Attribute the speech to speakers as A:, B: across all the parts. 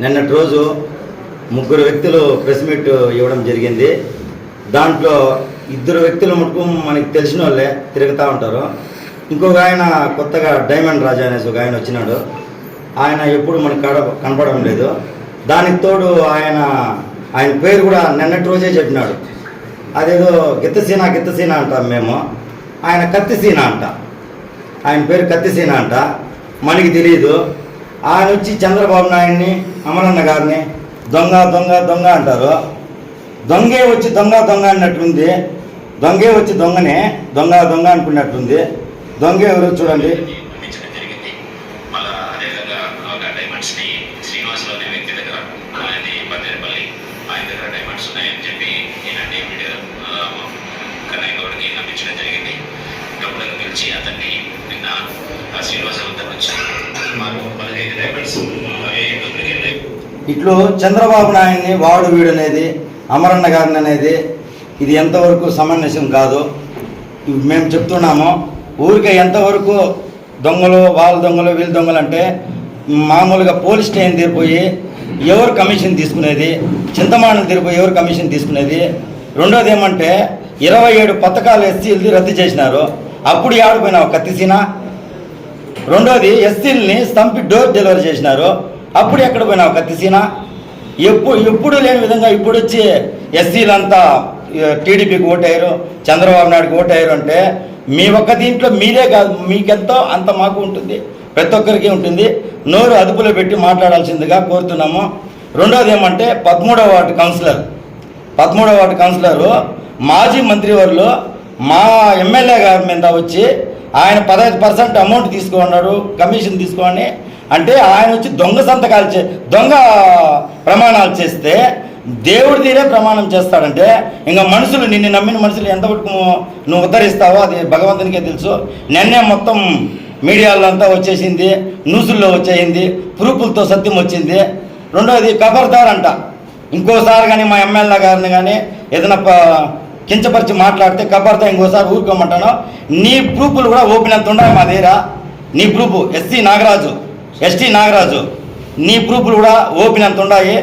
A: నిన్నటి రోజు ముగ్గురు వ్యక్తులు ప్రెస్ మీట్ ఇవ్వడం జరిగింది. దాంట్లో ఇద్దరు వ్యక్తులు మటుకు మనకి తెలిసిన వాళ్ళే తిరుగుతూ ఉంటారు. ఇంకొక ఆయన కొత్తగా డైమండ్ రాజా అనేసి ఒక ఆయన వచ్చినాడు. ఆయన ఎప్పుడు మనకి కడ కనపడడం లేదు. దానికి తోడు ఆయన ఆయన పేరు కూడా నిన్నటి రోజే చెప్పినాడు. అదేదో గిత్తసీన గిత్తసీన అంటాం మేము. ఆయన కత్తిసీన అంట. ఆయన పేరు కత్తిసీన అంట. మనకి తెలియదు ఆయన వచ్చి చంద్రబాబు నాయుడిని అమరన్న గారిని దొంగ దొంగ దొంగ అంటారు. దొంగే వచ్చి దొంగ దొంగ అన్నట్లుంది. దొంగే వచ్చి దొంగనే దొంగ దొంగ అనుకున్నట్లుంది. దొంగ ఎవరు చూడండి.
B: శ్రీనివాసరావు దగ్గర వచ్చి మాకు పదిహేను
A: ఇట్లు చంద్రబాబు నాయుడిని వాడు వీడు అనేది అమరన్న గారిని అనేది ఇది ఎంతవరకు సమంజసం కాదు మేము చెప్తున్నాము. ఊరికే ఎంతవరకు దొంగలు వాళ్ళ దొంగలు వీళ్ళ దొంగలు అంటే మామూలుగా పోలీస్ స్టేషన్ తీరిపోయి ఎవరు కమిషన్ తీసుకునేది చింతమానం తీరిపోయి ఎవరు కమిషన్ తీసుకునేది? రెండోది ఏమంటే ఇరవై ఏడు పథకాలు ఎస్సీలది రద్దు చేసినారు. అప్పుడు ఆడిపోయినావు కత్తిసీనా రెండోది ఎస్సీలని స్తంపి డోర్ డెలివరీ చేసినారు. అప్పుడు ఎక్కడ పోయినావు కత్తిసీన ఎప్పుడు ఎప్పుడు లేని విధంగా ఇప్పుడు వచ్చి ఎస్సీలంతా టీడీపీకి ఓటయ్యారు చంద్రబాబు నాయుడుకి ఓటయ్యారు అంటే మీ ఒక్క దీంట్లో మీరే కాదు మీకెంతో అంత మాకు ఉంటుంది. ప్రతి ఒక్కరికి ఉంటుంది. నోరు అదుపులో పెట్టి మాట్లాడాల్సిందిగా కోరుతున్నాము. రెండోది ఏమంటే పదమూడవ వార్డు కౌన్సిలర్. పదమూడవ వార్డు కౌన్సిలరు మాజీ మంత్రివర్లు మా ఎమ్మెల్యే గారి మీద వచ్చి ఆయన పదహైదు పర్సెంట్ అమౌంట్ తీసుకున్నాడు కమిషన్ తీసుకొని అంటే ఆయన వచ్చి దొంగ సంతకాలు చే దొంగ ప్రమాణాలు చేస్తే దేవుడి తీరే ప్రమాణం చేస్తాడంటే ఇంకా మనుషులు నిన్ను నమ్మిన మనుషులు ఎంతవరకు నువ్వు ఉద్ధరిస్తావో అది భగవంతునికే తెలుసు. నిన్నే మొత్తం మీడియాలో అంతా వచ్చేసింది న్యూసుల్లో వచ్చేసింది ప్రూఫులతో సత్యం వచ్చింది. రెండోది కబర్దార్ అంట. ఇంకోసారి కానీ మా ఎమ్మెల్యే గారిని కానీ ఏదైనా ప- కించపరిచి మాట్లాడితే కబర్దా ఇంకోసారి ఊరుకోమంటాను. నీ ప్రూఫ్లు కూడా ఓపెన్ అంత ఉన్నాయి మా దగ్గర? నీ proof SC Nagaraju. ST Nagaraju నీ ప్రూఫ్లు కూడా ఓపెన్ అంత ఉన్నాయి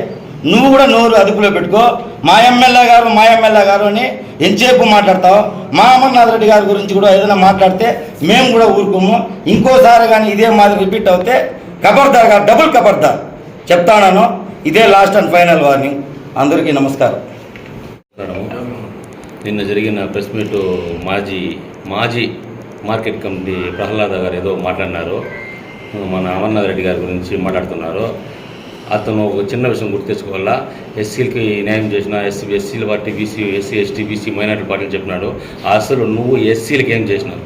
A: నువ్వు కూడా నోరు అదుపులో పెట్టుకో. మా ఎమ్మెల్యే గారు మా ఎమ్మెల్యే గారు అని ఎంతసేపు మాట్లాడతావు? మా అమర్నాథ్ రెడ్డి గారి గురించి కూడా ఏదైనా మాట్లాడితే మేము కూడా ఊరుకోము. ఇంకోసారి కానీ ఇదే మాదిరి రిపీట్ అవుతే కబర్దార్ గారు డబుల్ కబర్దార్. చెప్తాను ఇదే లాస్ట్ అండ్ ఫైనల్ వార్నింగ్. అందరికీ నమస్కారం.
C: నిన్న జరిగిన ప్రెస్ మీట్ మాజీ మాజీ మార్కెట్ కమిటీ ప్రహ్లాద గారు ఏదో మాట్లాడినారు. మన అమర్నాథ్ రెడ్డి గారి గురించి మాట్లాడుతున్నారు. అతను ఒక చిన్న విషయం గుర్తు తెచ్చుకోవాలా ఎస్సీలకి న్యాయం చేసిన ఎస్సీ ఎస్సీల party BC SC ST BC minority పార్టీలు చెప్పినాడు. అసలు నువ్వు ఎస్సీలకి ఏం చేసినావు?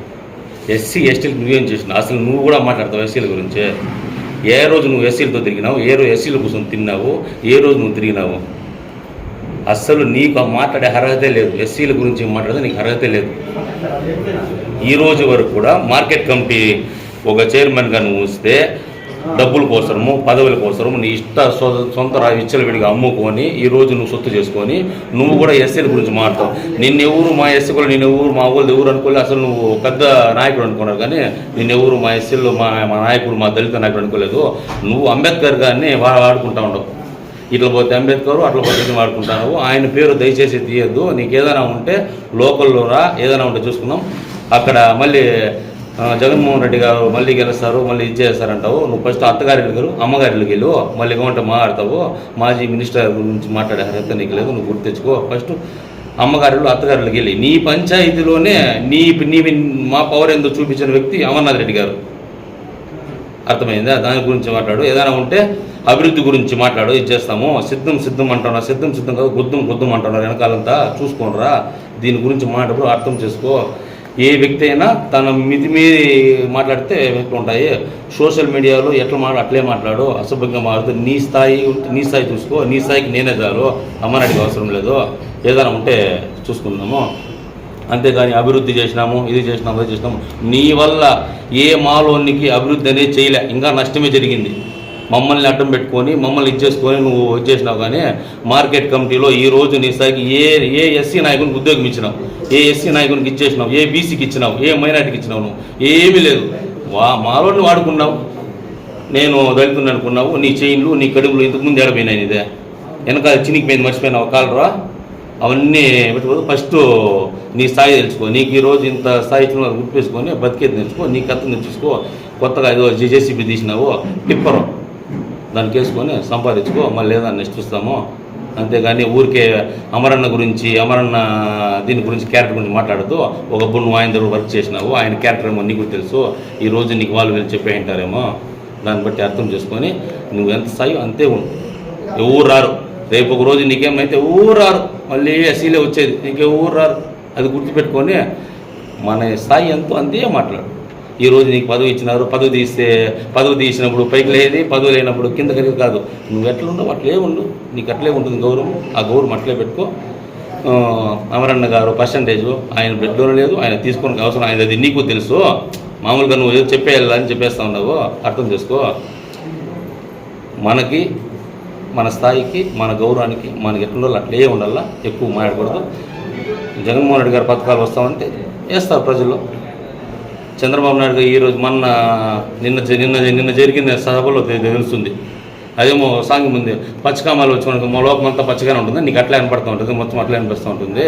C: ఎస్సీ ఎస్టీలకు నువ్వేం చేసినావు? అసలు నువ్వు కూడా మాట్లాడతావు ఎస్సీల గురించి? ఏ రోజు నువ్వు ఎస్సీలతో తిరిగినావు? ఏ రోజు ఎస్సీల కోసం తిన్నావు? ఏ రోజు నువ్వు తిరిగినావు? అస్సలు నీకు మాట్లాడే అర్హతే లేదు. ఎస్సీల గురించి మాట్లాడితే నీకు అర్హతే లేదు. ఈ రోజు వరకు కూడా మార్కెట్ కమిటీ ఒక చైర్మన్గా నువ్వు వస్తే డబ్బుల కోసము పదవుల కోసము నీ ఇష్ట సొంత రా- విచ్చలవిడిగా అమ్ముకొని ఈ రోజు నువ్వు సొత్తు చేసుకొని నువ్వు కూడా ఎస్సీల గురించి మాట్లాడతావు. నిన్నెవరు మా ఎస్సీ కూడా నిన్నెవరు మా వాళ్ళు ఎవరు అనుకోలేదు అసలు నువ్వు పెద్ద నాయకుడు అనుకున్నారు కానీ నిన్నెవరు మా ఎస్సీలో మా మా నాయకుడు మా దళిత నాయకుడు అనుకోలేదు. నువ్వు అంబేద్కర్ గారిని వాడుకుంటా ఉండవు. ఇట్లా పోతే అంబేద్కర్ అట్లా పోతే వాడుకుంటావు వాడుకుంటాను ఆయన పేరు దయచేసి తీయద్దు. నీకు ఏదైనా ఉంటే లోకల్లో రా ఏదైనా ఉంటే చూసుకుందాం. అక్కడ మళ్ళీ జగన్మోహన్ రెడ్డి గారు మళ్ళీ గెలుస్తారు మళ్ళీ ఇది చేస్తారంటావు. నువ్వు ఫస్ట్ అత్తగారి గారు అమ్మగారికి వెళ్ళు మళ్ళీ ఏమంటే మాట్లాడతావు. మాజీ మినిస్టర్ గురించి మాట్లాడే అర్హత నీకు లేదు నువ్వు గుర్తు తెచ్చుకో. ఫస్ట్ అమ్మగారిలో అత్తగారికి వెళ్ళి నీ పంచాయతీలోనే నీ నీ మా పవర్ ఏందో చూపించిన వ్యక్తి అమర్నాథ్ రెడ్డి గారు. అర్థమైందా? దాని గురించి మాట్లాడు. ఏదైనా ఉంటే అభివృద్ధి గురించి మాట్లాడు ఇది చేస్తాము. సిద్ధం సిద్ధం అంటున్నా సిద్ధం సిద్ధం కాదు గుద్దం గుద్దం అంటున్నారు. వెనకాలంతా చూసుకోనరా దీని గురించి మాట్లాడు అర్థం చేసుకో. ఏ వ్యక్తి అయినా తన మితిమీరి మాట్లాడితే వ్యక్తులు ఉంటాయి. సోషల్ మీడియాలో ఎట్లా మాట్లాడు అట్లే మాట్లాడు అసభ్యంగా మాట్లాడు నీ స్థాయి ఉంటే నీ స్థాయి చూసుకో నీ స్థాయికి నేనే చాలు అమ్మనాడికి అవసరం లేదు. ఏదైనా ఉంటే చూసుకుందాము. అంతేగాని అభివృద్ధి చేసినాము ఇది చేసినాము అది చేసినాము. నీ వల్ల ఏ మాలోనికి అభివృద్ధి అనేది చేయలే. ఇంకా నష్టమే జరిగింది. మమ్మల్ని అడ్డం పెట్టుకొని మమ్మల్ని ఇచ్చేసుకొని నువ్వు ఇచ్చేసినావు కానీ మార్కెట్ కమిటీలో ఈ రోజు నీ స్థాయికి ఏ ఏ ఎస్సీ నాయకునికి ఉద్యోగం ఇచ్చినావు? ఏ ఎస్సీ నాయకునికి ఇచ్చేసినావు? ఏ బీసీకి ఇచ్చినావు? ఏ మైనార్టీకి ఇచ్చినావు నువ్వు? ఏమీ లేదు. వా మాలోని వాడుకున్నావు. నేను దళితుని అనుకున్నావు. నీ చైన్లు నీ కడుపులు ఇంతకుముందు ఏడపోయినాయి ఇదే వెనకాల చినిగిపోయింది మర్చిపోయినావు? కాలరా? అవన్నీ పెట్టుకోదు ఫస్ట్ నీ స్థాయి తెలుసుకో. నీకు ఈరోజు ఇంత స్థాయి ఇచ్చిన వాళ్ళు గుర్తుపెట్టుకొని బతికేది నేర్చుకో నీ కథ నేర్చుకో కొత్తగా ఏదో జేసీబీ తీసినావు. టిప్పరు. దానికి వేసుకొని సంపాదించుకో మళ్ళీ ఏదన్నా నెక్స్ట్ అంతేగాని ఊరికే అమరన్న గురించి అమరన్న దీని గురించి క్యారెక్టర్ గురించి మాట్లాడుతూ ఒక నువ్వు ఆయన దగ్గర వర్క్ చేసినావు ఆయన క్యారెక్టర్ ఏమో నీకు తెలుసు. ఈ రోజు నీకు వాళ్ళు వెళ్ళి చెప్పే ఉంటారేమో దాన్ని బట్టి అర్థం చేసుకొని నువ్వు ఎంత స్థాయి అంతే ఉండు. ఎవరు రారు. రేపు ఒక రోజు నీకేమైతే ఊరు రారు. మళ్ళీ ఎస్సీలే వచ్చేది. నీకే ఊరు రారు. అది గుర్తుపెట్టుకొని మన స్థాయి ఎంతో అంతే మాట్లాడు. ఈ రోజు నీకు పదవి ఇచ్చినారు పదవి తీస్తే పదవి తీసినప్పుడు పైకి లేది పదవి లేనప్పుడు కింద కలిగి కాదు. నువ్వు ఎట్లా ఉండవు అట్లే ఉండు. నీకు అట్లే ఉంటుంది గౌరవం. ఆ గౌరవం అట్లే పెట్టుకో. అమరన్న గారు పర్సంటేజ్ ఆయన బ్లడ్లో లేదు ఆయన తీసుకోవడానికి అవసరం ఆయన అది నీకు తెలుసు. మామూలుగా నువ్వు ఏదో చెప్పేయాలని చెప్పేస్తా ఉన్నావు అర్థం చేసుకో. మనకి మన స్థాయికి మన గౌరవానికి మనకి ఎట్లుండాలి అట్లే ఉండాలా? ఎక్కువ మాట్లాడకూడదు. జగన్మోహన్ రెడ్డి గారి పథకాలు వస్తామంటే వేస్తారు ప్రజలు. చంద్రబాబు నాయుడు గారు ఈరోజు మొన్న నిన్న జ- నిన్న నిన్న జరిగిన సభలో తెలుస్తుంది. అదేమో సాంగ్ ఉంది పచ్చకామాలు వచ్చి మనకు మా లోకం అంతా పచ్చగానే ఉంటుంది? నీకు అట్లా అనిపడుతూ ఉంటుంది మొత్తం అట్లా అనిపిస్తూ ఉంటుంది.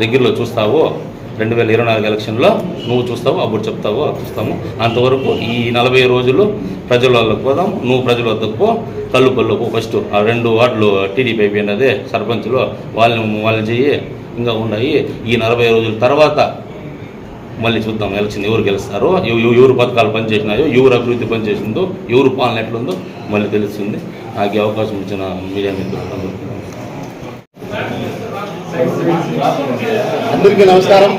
C: దగ్గరలో చూస్తావు రెండు వేల ఇరవై నాలుగు ఎలక్షన్లో నువ్వు చూస్తావు అప్పుడు చెప్తావు చూస్తాము. అంతవరకు ఈ నలభై రోజులు ప్రజల వాళ్ళకు పోదాం నువ్వు ప్రజల వద్దకు పో కళ్ళు పళ్ళు పో. ఫస్ట్ ఆ రెండు వార్డులు టీడీపీ అయిపోయినదే సర్పంచ్లో వాళ్ళని వాళ్ళని చెయ్యి ఇంకా ఉన్నాయి ఈ నలభై రోజుల తర్వాత మళ్ళీ చూద్దాం ఎలక్షన్ ఎవరు గెలుస్తారో ఎవరు పథకాలు పనిచేసినాయో ఎవరు అభివృద్ధి పనిచేసిందో ఎవరు పాలన ఎట్లుందో మళ్ళీ తెలుస్తుంది. నాకు అవకాశం ఇచ్చిన మీడియా మిత్రులు
D: అందరికీ నమస్కారం.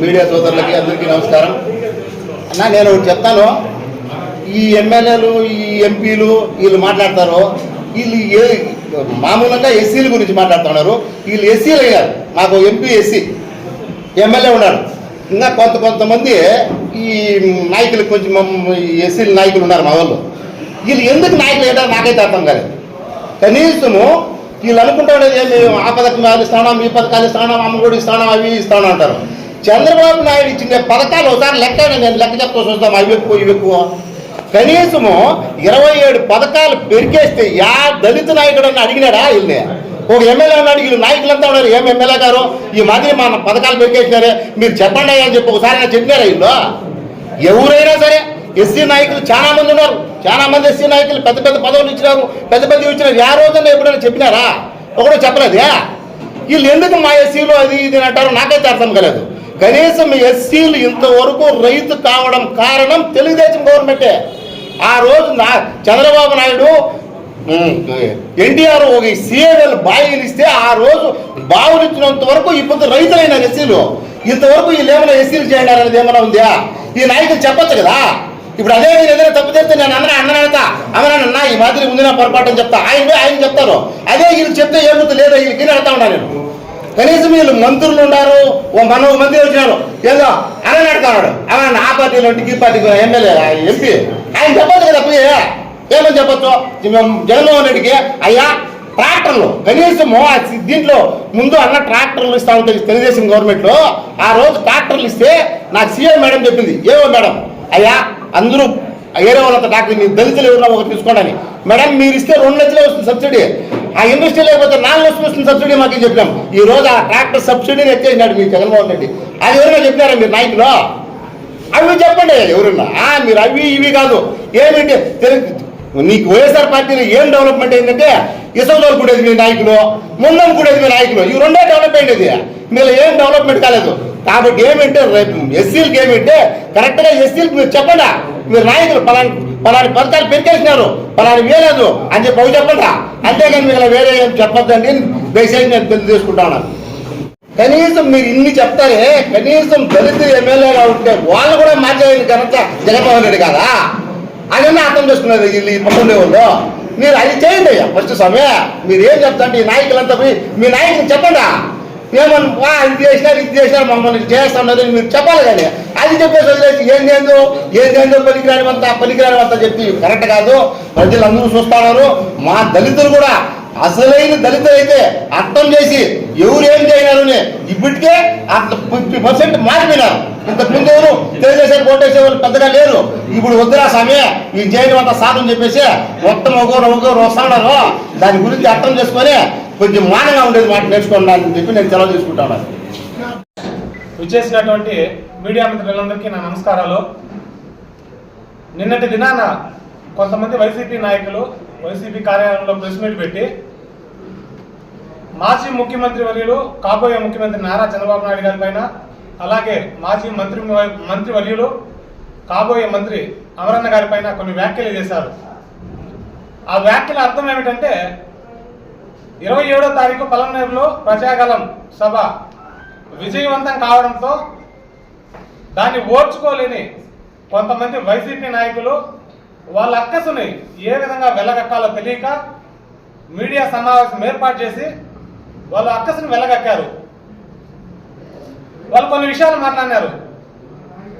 D: మీడియా సోదరులకి అందరికీ నమస్కారం. అన్న నేను ఒకటి చెప్తాను. ఈ ఎమ్మెల్యేలు ఈ ఎంపీలు వీళ్ళు మాట్లాడతారు వీళ్ళు ఏ మామూలుగా ఎస్సీల గురించి మాట్లాడుతున్నారు. వీళ్ళు ఎస్సీలు అయ్యారు నాకు ఎంపీ ఎస్సీ ఎమ్మెల్యే ఉన్నాడు ఇంకా కొంత కొంతమంది ఈ నాయకులు కొంచెం ఎస్సీల నాయకులు ఉన్నారు మా వాళ్ళు. వీళ్ళు ఎందుకు నాయకులు ఏంటో నాకైతే అర్థం కాలేదు. కనీసము వీళ్ళు అనుకుంటాడు ఏమి ఆ పథకాలు ఇస్తాం ఈ పథకాలు ఇస్తాం అమ్మఒడి ఇస్తాం అవి ఇస్తాను అంటారు. చంద్రబాబు నాయుడు ఇచ్చిన పథకాలు ఒకసారి లెక్క నేను లెక్క చెప్తా చూస్తాం అవి ఎక్కువ ఇవి ఎక్కువ. కనీసము ఇరవై ఏడు పథకాలు పెరికేస్తే యా దళిత నాయకుడు అని అడిగినాడా వీళ్ళని? ఒక ఎమ్మెల్యే ఉన్నాడు వీళ్ళు నాయకులంతా ఉన్నారు. ఏం ఎమ్మెల్యే గారు? ఈ మాదిరి మన పథకాలు పెరికేసినారే మీరు చెప్పండి అని చెప్పి ఒకసారి నేను చెప్పినారా వీళ్ళు? ఎవరైనా సరే ఎస్సీ నాయకులు చాలా మంది ఉన్నారు. చాలా మంది ఎస్సీ నాయకులు పెద్ద పెద్ద పదవులు ఇచ్చినారు. పెద్ద పెద్ద ఇచ్చినారు. ఆ రోజున ఎప్పుడైనా చెప్పినారా? ఒకడు చెప్పలేదే? వీళ్ళు ఎందుకు మా ఎస్సీలో అది ఇది అంటారు నాకైతే అర్థం కాలేదు. కనీసం ఎస్సీలు ఇంతవరకు రైతు కావడం కారణం తెలుగుదేశం గవర్నమెంటే. ఆ రోజు నా చంద్రబాబు నాయుడు ఎన్టీఆర్ ఒక సీఎల్ బాయిలు ఇస్తే ఆ రోజు బావులు ఇచ్చినంత వరకు ఇప్పుడు రైతులైన ఎస్సీలు. ఇంతవరకు వీళ్ళు ఏమైనా ఎస్సీలు చేయండి అనేది ఏమైనా ఉందా? ఈ నాయకులు చెప్పచ్చు కదా? ఇప్పుడు అదే మీరు ఏదైనా తప్పు చేస్తే నేను అన్న అన్న అడతా. అన్న ఈ మాదిరి ఉంది నా పొరపాటు అని చెప్తా. ఆయన ఆయన చెప్తారు. అదే వీళ్ళు చెప్తే ఏమవుతుంది లేదో? వీళ్ళకి అడతా ఉన్నా నేను కనీసం వీళ్ళు మంత్రులు ఉన్నారు ఓ మన మంది వచ్చినారు ఏదో అన్న నడుతున్నాడు అన్న ఆ పార్టీలో ఈ పార్టీకి ఎమ్మెల్యే ఎంపీ. ఆయన చెప్పొచ్చు కదా పోయి. ఏమని చెప్పొచ్చు? జగన్మోహన్ రెడ్డికి అయ్యా ట్రాక్టర్లు. కనీసం దీంట్లో ముందు అన్న ట్రాక్టర్లు ఇస్తా ఉంటుంది తెలుగుదేశం గవర్నమెంట్లో ఆ రోజు ట్రాక్టర్లు ఇస్తే నాకు సీఎం మేడం చెప్పింది. ఏమో మేడం? అయ్యా అందరూ ఏరే వాళ్ళంత ట్రాక్టర్ మీ దళితులు ఎవరన్నా ఒకటి తీసుకోండి మేడం మీరు ఇస్తే రెండు లక్షలే వస్తుంది సబ్సిడీ. ఆ ఇండస్ట్రీ లేకపోతే నాలుగు లక్షలు వస్తుంది సబ్సిడీ మాకు చెప్పాం ఈ రోజు ఆ ట్రాక్టర్ సబ్సిడీని ఎత్తేసినాడు మీ జగన్మోహన్ రెడ్డి. అది ఎవరైనా చెప్పినారా మీరు నాయకులు? అవి చెప్పండి ఎవరున్నా? మీరు అవి ఇవి కాదు. ఏమిటి? తెలుగు నీకు వైఎస్ఆర్ పార్టీలో ఏం డెవలప్మెంట్ ఏంటంటే ఇసోదోలు కూడేది మీ నాయకులు ముందం కూడేది మీ నాయకులు. ఇవి రెండే డెవలప్మెంట్ ఇది మీరు ఏం డెవలప్మెంట్ కాలేదు. కాబట్టి ఏమంటే రేపు ఎస్సీలకి ఏమంటే కరెక్ట్గా ఎస్సీలకు మీరు చెప్పండి? మీరు నాయకులు పలాని పలాని పథకాలు పెరికేసినారు పలాని వేయలేదు అని చెప్పి అవి చెప్పండి అంతేగాని మీకు వేరే ఏం చెప్పొద్దండి. దయచేసి నేను తెలియజేసుకుంటా చేసుకుంటాను కనీసం మీరు ఇన్ని చెప్తారే కనీసం దళిత ఎమ్మెల్యేగా ఉంటే వాళ్ళు కూడా మార్చేయాలి ఘనత జగన్మోహన్ రెడ్డి కదా అదన్నీ అర్థం చేసుకున్నారు వీళ్ళు ఈ పక్కన వాళ్ళు. మీరు అది చేయండి అయ్యా. ఫస్ట్ సమయ మీరు ఏం చెప్తాంటే ఈ నాయకులంతా పోయి మీ నాయకులు చెప్పండి? ఏమన్నా ఇది చేసినారు ఇది చేసినారు మమ్మల్ని చేస్తున్నారు అని మీరు చెప్పాలి కానీ అది చెప్పేసి వదిలేసి ఏందేందో ఏందేందో పనికిరానివంతా పనికిరానివంతా చెప్పి కరెక్ట్ కాదు. ప్రజలందరూ చూస్తున్నారు మా దళితులు కూడా అసలైన దళితులైతే అర్థం చేసి ఎవరు ఏం చేయగలరు ఇప్పటికే అంత ఫిఫ్టీ పర్సెంట్ మారిపోయినారు. ఇంతకుముందు ఎవరు తెలియజేసే కోటేసేవాళ్ళు పెద్దగా లేరు. ఇప్పుడు వద్దురా స్వామి ఈ చేయడం అంతా సాధం చెప్పేసి మొత్తం ఒకరు ఒకరు వస్తున్నారు దాని గురించి అర్థం చేసుకొని కొంచెం మానంగా ఉండేది మాట నేర్చుకోవాలని చెప్పి నేను సెలవు తీసుకుంటాను.
E: విచ్చేసినటువంటి మీడియా మిత్రులందరికీ నా నమస్కారాలు. నిన్నటి దినాన కొంతమంది వైసీపీ నాయకులు వైసీపీ కార్యాలయంలో ప్రెస్ మీట్ పెట్టి మాజీ ముఖ్యమంత్రి వర్యులు కాబోయే ముఖ్యమంత్రి నారా చంద్రబాబు నాయుడు గారి పైన అలాగే మాజీ మంత్రి మంత్రి వర్యులు కాబోయే మంత్రి అమరన్న గారి పైన కొన్ని వ్యాఖ్యలు చేశారు. ఆ వ్యాఖ్యల అర్థం ఏమిటంటే ఇరవై ఏడో తారీఖు పలమనేరులో ప్రజాగలం సభ విజయవంతం కావడంతో దాన్ని ఓర్చుకోలేని కొంతమంది వైసీపీ నాయకులు వాళ్ళ అక్కసుని ఏ విధంగా వెళ్ళగక్కాలో తెలియక మీడియా సమావేశం ఏర్పాటు చేసి వాళ్ళ అక్కసుని వెళ్ళగక్కారు వాళ్ళు కొన్ని విషయాలు మాట్లాడినారు.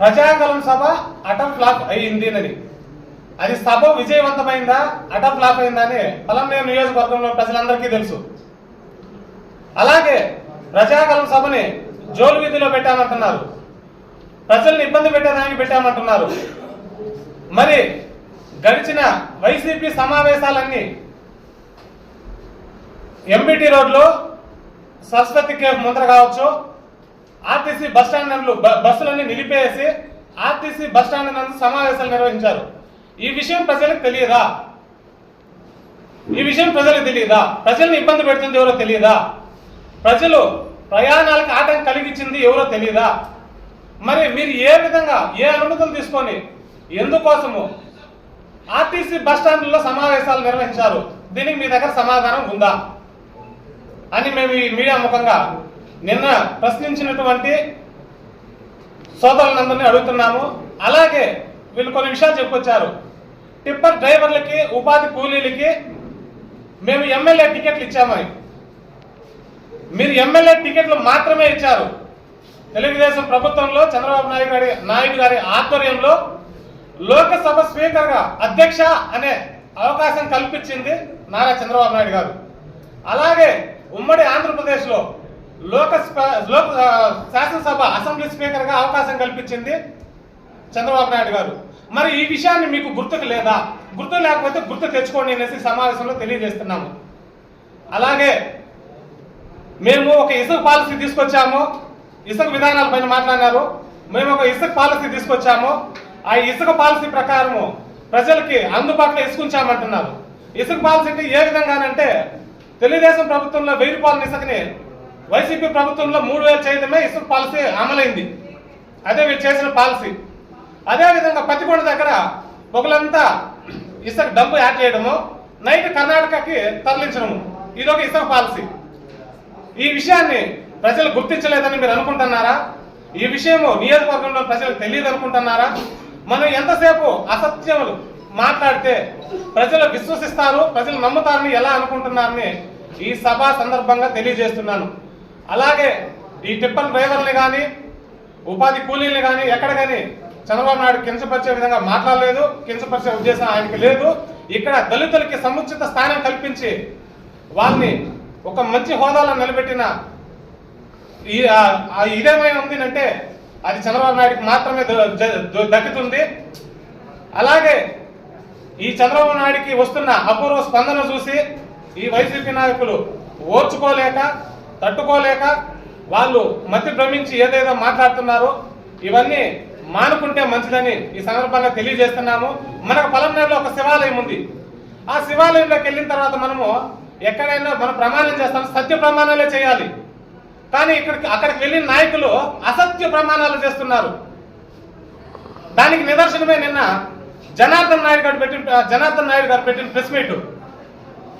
E: ప్రజాగలం సభ అటల్ ఫ్లాప్ అయ్యింది అని. అది సభ విజయవంతమైందా అటల్ ఫ్లాప్ అయిందా అని పలంనేరు నియోజకవర్గంలో ప్రజలందరికీ తెలుసు. అలాగే ప్రజాగలం సభని జోలు వీధిలో పెట్టామంటున్నారు. ప్రజల్ని ఇబ్బంది పెట్టడానికి పెట్టామంటున్నారు. మరి గడిచిన వైసీపీ సమావేశాలన్నీ ఎంబీటీ రోడ్లో సరస్వతి కేఫ్ ముందర కావచ్చు ఆర్టీసీ బస్ బ- బస్సులన్నీ నిలిపేసి ఆర్టీసీ బస్ స్టాండ్ నందు సమావేశాలు నిర్వహించారు. ఈ విషయం ప్రజలకు తెలియదా? ఈ విషయం ప్రజలకు తెలియదా? ప్రజలను ఇబ్బంది పెడుతుంది ఎవరో తెలియదా? ప్రజలు ప్రయాణాలకు ఆటంకం కలిగించింది ఎవరో తెలియదా? మరి మీరు ఏ విధంగా ఏ అనుమతులు తీసుకొని ఎందుకోసము ఆర్టీసీ బస్ స్టాండ్లో సమావేశాలు నిర్వహించారు? దీనికి మీ దగ్గర సమాధానం ఉందా? అని మేము ఈ మీడియా ముఖంగా నిన్న ప్రశ్నించినటువంటి సోదరులందరినీ అడుగుతున్నాము. అలాగే వీళ్ళు కొన్ని విషయాలు చెప్పుకొచ్చారు టిప్పర్ డ్రైవర్లకి ఉపాధి కూలీలకి మేము ఎమ్మెల్యే టికెట్లు ఇచ్చామని మీరు. ఎమ్మెల్యే టికెట్లు మాత్రమే ఇచ్చారు. తెలుగుదేశం ప్రభుత్వంలో చంద్రబాబు నాయుడు గారి నాయుడు గారి ఆధ్వర్యంలో లోకసభ స్పీకర్గా అధ్యక్ష అనే అవకాశం కల్పించింది నారా చంద్రబాబు నాయుడు గారు. అలాగే ఉమ్మడి ఆంధ్రప్రదేశ్లో లోక లోక శాసనసభ అసెంబ్లీ స్పీకర్గా అవకాశం కల్పించింది చంద్రబాబు నాయుడు గారు. మరి ఈ విషయాన్ని మీకు గుర్తుకు లేదా? గుర్తు లేకపోతే గుర్తు తెచ్చుకోండి అనేసి సమావేశంలో తెలియజేస్తున్నాము. అలాగే మేము ఒక ఇసుక పాలసీ తీసుకొచ్చాము. ఇసుక విధానాల పైన మాట్లాడినారు. మేము ఒక ఇసుక పాలసీ తీసుకొచ్చాము. ఆ ఇసుక పాలసీ ప్రకారము ప్రజలకి అందుబాటులో ఇసుకుంచామంటున్నారు. ఇసుక పాలసీ అంటే ఏ విధంగానంటే తెలుగుదేశం ప్రభుత్వంలో వెయ్యి రూపాయల ఇసుకని వైసీపీ ప్రభుత్వంలో మూడు వేలు చేయడమే ఇసుక పాలసీ అమలైంది. అదే వీళ్ళు చేసిన పాలసీ. అదేవిధంగా విధంగా దగ్గర పొగలంతా ఇసుక డబ్బు యాడ్ చేయడము నైట్ కర్ణాటకకి తరలించడము. ఇదొక ఇసుక పాలసీ. ఈ విషయాన్ని ప్రజలు గుర్తించలేదని మీరు అనుకుంటున్నారా? ఈ విషయము నియోజకవర్గంలో ప్రజలకు తెలియదు అనుకుంటున్నారా? మనం ఎంతసేపు అసత్యములు మాట్లాడితే ప్రజలు విశ్వసిస్తారు ప్రజలు నమ్ముతారని ఎలా అనుకుంటున్నారని ఈ సభ సందర్భంగా తెలియజేస్తున్నాను. అలాగే ఈ టిప్పర్ డ్రైవర్ని కానీ ఉపాధి కూలీలు కానీ ఎక్కడ కానీ చంద్రబాబు నాయుడు కించపరిచే విధంగా మాట్లాడలేదు కించపరిచే ఉద్దేశం ఆయనకి లేదు. ఇక్కడ దళితులకి సముచిత స్థానం కల్పించి వాళ్ళని ఒక మంచి హోదాలో నిలబెట్టిన ఈ ఇదేమై ఉంది అంటే అది చంద్రబాబు నాయుడుకి మాత్రమే దక్కుతుంది. అలాగే ఈ చంద్రబాబు నాయుడికి వస్తున్న అపూర్వ స్పందన చూసి ఈ వైసీపీ నాయకులు ఓర్చుకోలేక తట్టుకోలేక వాళ్ళు మతి భ్రమించి ఏదేదో మాట్లాడుతున్నారో. ఇవన్నీ మానుకుంటే మంచిదని ఈ సందర్భంగా తెలియజేస్తున్నాము. మనకు పొలంనేరులో ఒక శివాలయం ఉంది. ఆ శివాలయంలోకి వెళ్ళిన తర్వాత మనము ఎక్కడైనా మనం ప్రమాణం చేస్తాం సత్య ప్రమాణాలే చేయాలి. కానీ ఇక్కడికి అక్కడికి వెళ్ళిన నాయకులు అసత్య ప్రమాణాలు చేస్తున్నారు. దానికి నిదర్శనమే నిన్న జనార్దన్ నాయుడు గారు పెట్టిన జనార్దన్ నాయుడు గారు పెట్టిన ప్రెస్ మీట్.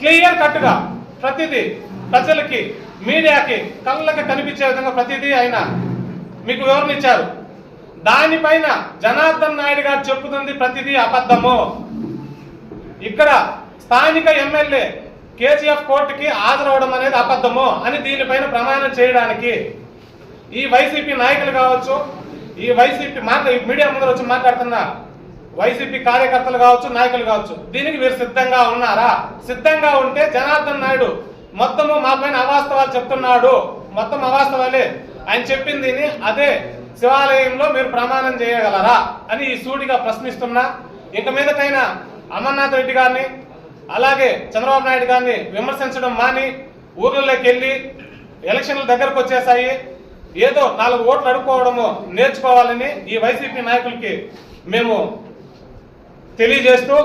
E: క్లియర్ కట్గా ప్రతిదీ ప్రజలకి మీడియాకి కళ్ళకి కనిపించే విధంగా ప్రతిదీ ఆయన మీకు వివరణ ఇచ్చారు. దానిపైన జనార్దన్ నాయుడు గారు చెప్పుతుంది ప్రతిదీ అబద్ధము. ఇక్కడ స్థానిక ఎమ్మెల్యే కేజీఎఫ్ కోర్టుకి హాజరవడం అనేది అబద్ధము అని దీనిపైన ప్రమాణం చేయడానికి ఈ వైసీపీ నాయకులు కావచ్చు ఈ వైసీపీ మాట్లా ఈ మీడియా ముందర వచ్చి మాట్లాడుతున్న వైసీపీ కార్యకర్తలు కావచ్చు నాయకులు కావచ్చు దీనికి మీరు సిద్ధంగా ఉన్నారా? సిద్ధంగా ఉంటే జనార్దన్ నాయుడు మొత్తము మా పైన అవాస్తవాలు చెప్తున్నాడు. మొత్తం అవాస్తవాలే. ఆయన చెప్పింది అదే. శివాలయంలో మీరు ప్రమాణం చేయగలరా అని ఈ సూటిగా ప్రశ్నిస్తున్నా ఇక మీదటైనా అమర్నాథ్ రెడ్డి గారిని అలాగే చంద్రబాబు నాయుడు గారిని విమర్శించడం మాని ఊర్లలోకి వెళ్ళి ఎలక్షన్లు దగ్గరకు వచ్చేసాయి ఏదో నాలుగు ఓట్లు అడుక్కోవడము నేర్చుకోవాలని ఈ వైసీపీ నాయకులకి మేము తెలియజేస్తూ